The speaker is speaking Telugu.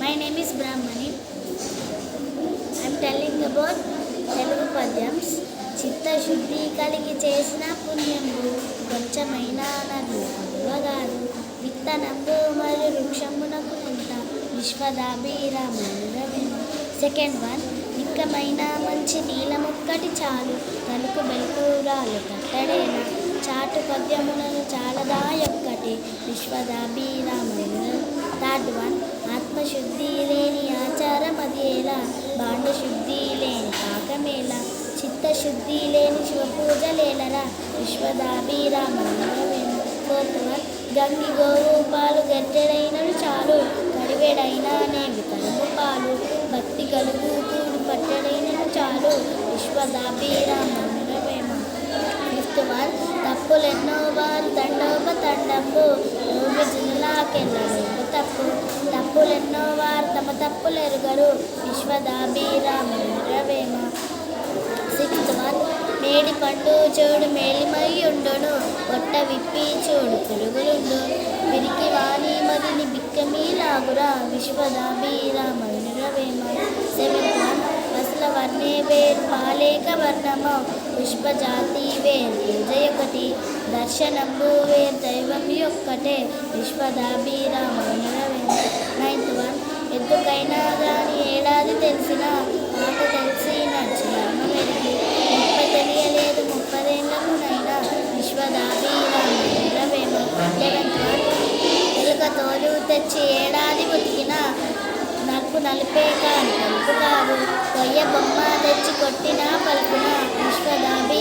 My name is Brahmani I'm telling about Telugu పద్యమ్స్. చిత్తశుద్ధి కలిగి చేసిన పుణ్యము కొంచెమైన నది అవ్వగాదు విత్తనంబు మరియు వృక్షమునకు ఎంత? విశ్వదాభిరామ సెకండ్ వన్ నిక్కమైన మంచి నీలమొక్కటి చాలు. తలుపు బెల్కూరాలు కట్టడేన? చాటు పద్యములను చాలదా ఒక్కటి? విశ్వదాభిరాముడు థర్డ్ వన్ ఆత్మశుద్ధి లేని ఆచారం అది ఎలా? బాండశుద్ధి లేని పాకమేలా చిత్తశుద్ధి లేని శివపూజ లేలరా? ఫోర్త్ గంగి గోవు పాలు గట్టెడైనవి చాలు. కడివేడైనా నేవి కడుపు పాలు. భక్తి కలుగు కూడు పట్టెడైనవి చాలు. విశ్వదాభిరాముడు వేమ తప్పులెన్నో వారు తండోప. తండంబు జిల్లాకెళ్ళ తప్పులెన్నో వారు తమ తప్పులెరుగరు. విశ్వదాభిరామేమ సిక్స్త్ వన్ మేడి పండు చూడు మేలిమై ఉండును. పొట్ట విప్పి చూడు పురుగులుండు. విరికి వాణి మదిని బిక్కమీ లాగురా. విశ్వదాభిరామేమ సెవెంత్ వన్ అసల వర్ణే వేరు పాలేక వర్ణమ. పుష్పజాతి వే దర్శనంబు వే దైవం యొక్కటే? విశ్వదాభిరామేమ నైన్త్ వన్ ఎందుకైనా కానీ ఏడాది తెలిసిన మాట తెలిసి నడిచి మర్మమెరిగి తెలియలేదు ముప్పదేళ్ళకునైనా విశ్వదాభిరామేమ లెవెన్త్ వన్ ఎలుక తోలు తెచ్చి ఏడాది బతికిన నలుపు నలిపే కాదు పలుపు కాదు. కొయ్య బొమ్మ తెచ్చి కొట్టిన పలుకున విశ్వదాభి